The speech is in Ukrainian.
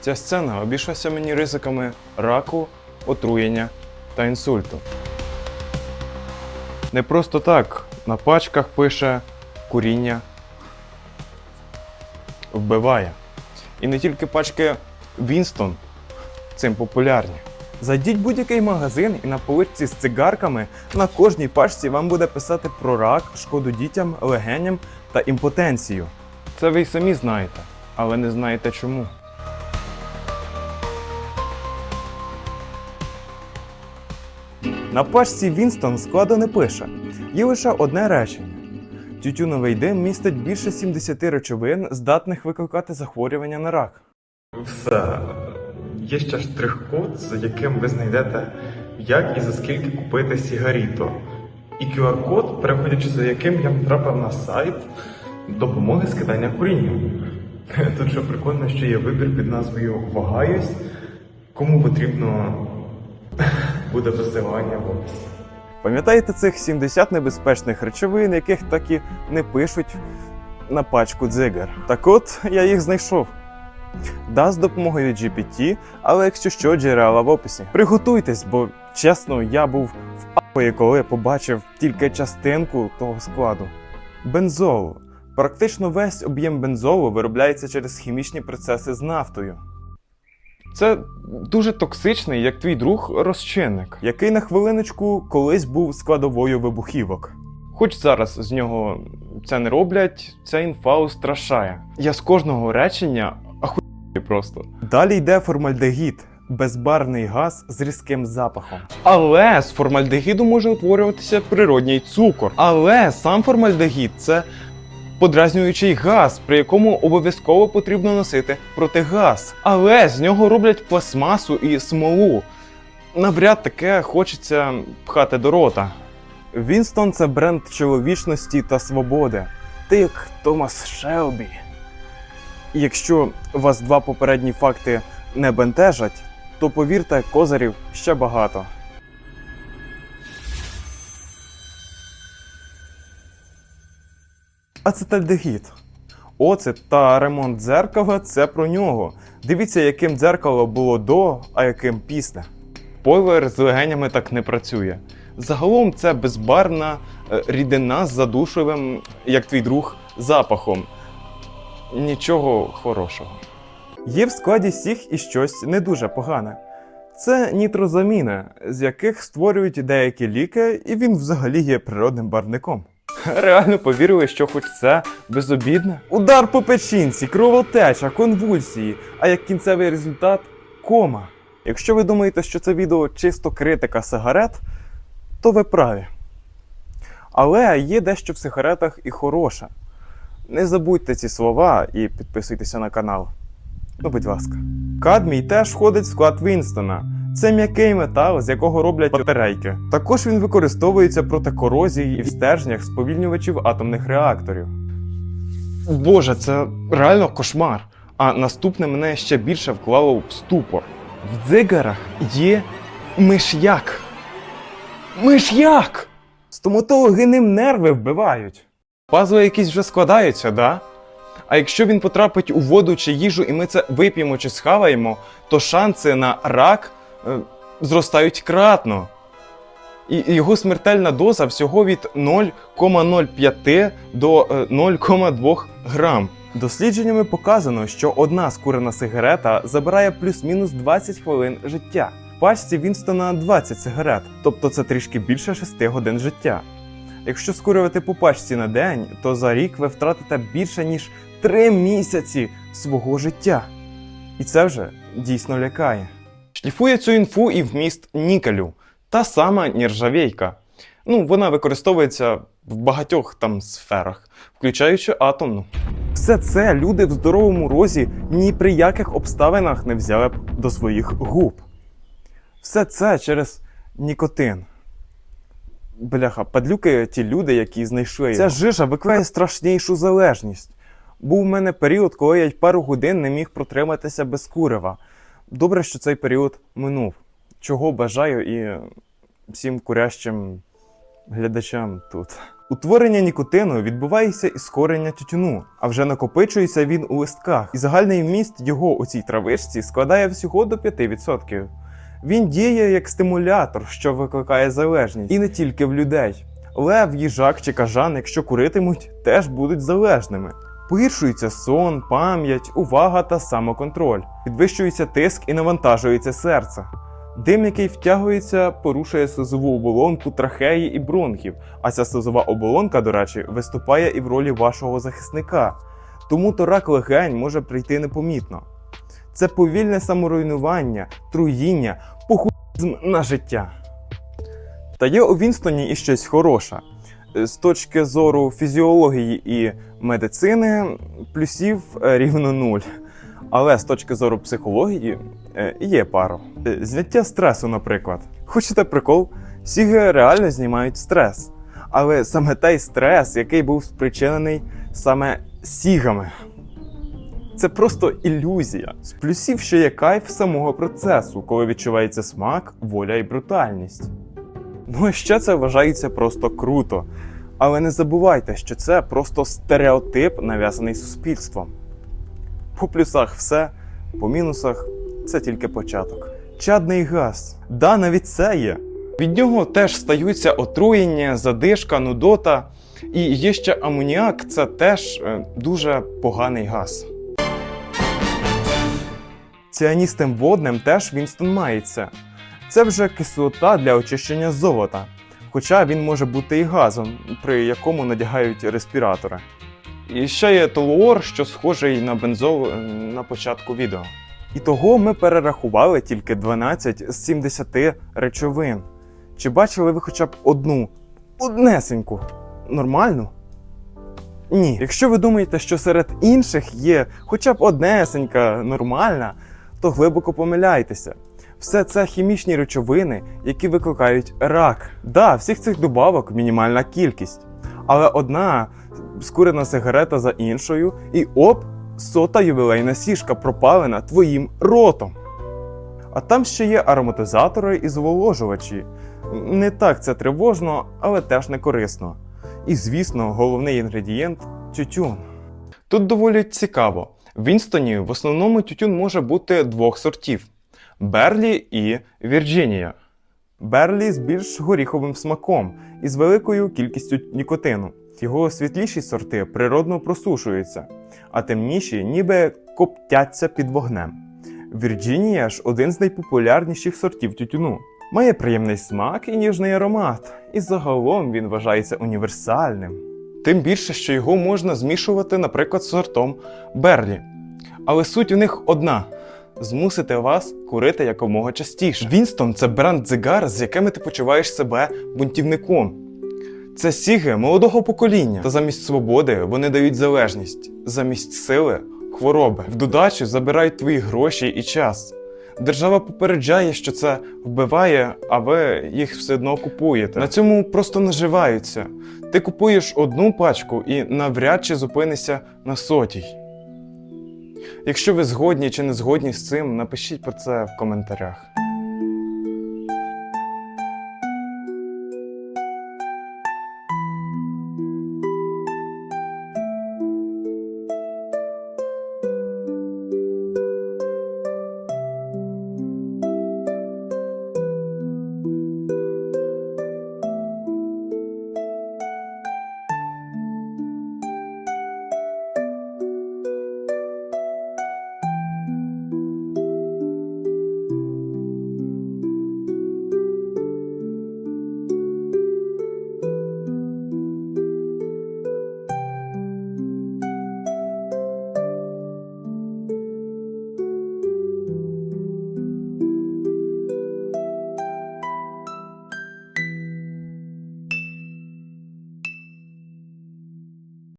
Ця сцена обійшлася мені ризиками раку, отруєння та інсульту. Не просто так на пачках пише куріння вбиває. І не тільки пачки Вінстон цим популярні. Зайдіть будь-який магазин і на поличці з цигарками на кожній пачці вам буде писати про рак, шкоду дітям, легеням та імпотенцію. Це ви й самі знаєте, але не знаєте чому. На пачці Вінстон складу не пише. Є лише одне речення. Тютюновий дим містить більше 70 речовин, здатних викликати захворювання на рак. Все. Є ще штрих-код, за яким ви знайдете, як і за скільки купити сігаріто. І QR-код, переходячи за яким я потрапив на сайт допомоги скидання куріння. Тут що прикольно, що є вибір під назвою Вагаюсь. Кому потрібно буде посилання в описі. Пам'ятаєте цих 70 небезпечних речовин, яких так і не пишуть на пачку дзигар? Так от я їх знайшов. Да, з допомогою GPT, але якщо що, джерела в описі. Приготуйтесь, бо чесно, я був в ахуї, коли побачив тільки частинку того складу. Бензол. Практично весь об'єм бензолу виробляється через хімічні процеси з нафтою. Це дуже токсичний, як твій друг, розчинник, який на хвилиночку колись був складовою вибухівок. Хоч зараз з нього це не роблять, ця інфа устрашає. Я з кожного речення ахуєю просто. Далі йде формальдегід. Безбарний газ з різким запахом. Але з формальдегіду може утворюватися природній цукор. Але сам формальдегід це подразнюючий газ, при якому обов'язково потрібно носити протигаз. Але з нього роблять пластмасу і смолу. Навряд таке хочеться пхати до рота. Вінстон це бренд чоловічності та свободи. Ти як Томас Шелбі. Якщо вас два попередні факти не бентежать, то повірте, козирів ще багато. Ацетальдегід. Оцет та ремонт дзеркала це про нього. Дивіться, яким дзеркало було до, а яким після. Пойлер з легенями так не працює. Загалом це безбарна е, рідина з задушливим, як твій друг, запахом. Нічого хорошого. Є в складі сіх і щось не дуже погане. Це нітрозаміни, з яких створюють деякі ліки, і він взагалі є природним барвником. Реально повірили, що хоч це безобідне? Удар по печінці, кровотеча, конвульсії, а як кінцевий результат кома. Якщо ви думаєте, що це відео чисто критика сигарет, то ви праві. Але є дещо в сигаретах і хороше. Не забудьте ці слова і підписуйтеся на канал. Ну, будь ласка. Кадмій теж входить в склад Вінстона. Це м'який метал, з якого роблять батарейки. Також він використовується проти корозії і в стержнях сповільнювачів атомних реакторів. Боже, це реально кошмар. А наступне мене ще більше вклало в ступор. В дзигарах є миш'як. Миш'як! Стоматологи ним нерви вбивають. Пазли якісь вже складаються, да? А якщо він потрапить у воду чи їжу, і ми це вип'ємо чи схаваємо, то шанси на рак зростають кратно. І його смертельна доза всього від 0,05 до е, 0,2 грам. Дослідженнями показано, що одна скурена сигарета забирає плюс-мінус 20 хвилин життя. В пачці Вінстона 20 сигарет, тобто це трішки більше 6 годин життя. Якщо скурювати по пачці на день, то за рік ви втратите більше ніж 3 місяці свого життя. І це вже дійсно лякає. Шліфує цю інфу і вміст нікелю, та сама нержавейка. Ну, вона використовується в багатьох там сферах, включаючи атомну. Все це люди в здоровому розі ні при яких обставинах не взяли б до своїх губ. Все це через нікотин. Бляха, падлюки ті люди, які знайшли. Ця жижа викликає страшнішу залежність. Був у мене період, коли я й пару годин не міг протриматися без курева. Добре, що цей період минув. Чого бажаю і всім курящим глядачам тут. Утворення нікотину відбувається із корення тютюну, а вже накопичується він у листках, і загальний вміст його у цій травичці складає всього до 5%. Він діє як стимулятор, що викликає залежність, і не тільки в людей. Лев, їжак чи кажан, якщо куритимуть, теж будуть залежними. Погіршується сон, пам'ять, увага та самоконтроль, підвищується тиск і навантажується серце. Дим, який втягується, порушує слизову оболонку трахеї і бронхів, а ця слизова оболонка, до речі, виступає і в ролі вашого захисника. Тому то рак легень може прийти непомітно. Це повільне саморуйнування, труїння, похуїзм на життя. Та є у Вінстоні і щось хороше. Е, З точки зору фізіології і медицини, плюсів е, рівно нуль. Але з точки зору психології е, є пару. Е, Зняття стресу, наприклад. Хочете прикол? Сіги реально знімають стрес. Але саме той стрес, який був спричинений саме сігами. Це просто ілюзія. З плюсів ще є кайф самого процесу, коли відчувається смак, воля і брутальність. Ну і ще це вважається просто круто. Але не забувайте, що це просто стереотип, нав'язаний суспільством. По плюсах все, по мінусах це тільки початок. Чадний газ. Да, навіть це є. Від нього теж стаються отруєння, задишка, нудота. І є ще амоніак, це теж е, дуже поганий газ. Ціаністим водним теж Вінстон мається. Це вже кислота для очищення золота, хоча він може бути і газом, при якому надягають респіратори. І ще є толуор, що схожий на бензол е, на початку відео. І того ми перерахували тільки 12 з 70 речовин. Чи бачили ви хоча б одну, однесеньку, нормальну? Ні. Якщо ви думаєте, що серед інших є хоча б однесенька нормальна, то глибоко помиляйтеся. Все це хімічні речовини, які викликають рак. Да, всіх цих добавок мінімальна кількість. Але одна скурена сигарета за іншою, і оп, сота ювілейна сішка пропалена твоїм ротом. А там ще є ароматизатори і зволожувачі. Не так це тривожно, але теж не корисно. І, звісно, головний інгредієнт тютюн. Тут доволі цікаво. В Вінстоні в основному тютюн може бути двох сортів: Берлі і Вірджинія. Берлі з більш горіховим смаком і з великою кількістю нікотину. Його світліші сорти природно просушуються, а темніші ніби коптяться під вогнем. Вірджинія ж один з найпопулярніших сортів тютюну. Має приємний смак і ніжний аромат, і загалом він вважається універсальним. Тим більше, що його можна змішувати, наприклад, з сортом Берлі. Але суть у них одна: змусити вас курити якомога частіше. Вінстон це бренд дзигар, з якими ти почуваєш себе бунтівником. Це сіги молодого покоління. Та замість свободи вони дають залежність, замість сили хвороби. В додачу забирають твої гроші і час. Держава попереджає, що це вбиває, а ви їх все одно купуєте. На цьому просто наживаються. Ти купуєш одну пачку і навряд чи зупинишся на сотій. Якщо ви згодні чи не згодні з цим, напишіть про це в коментарях.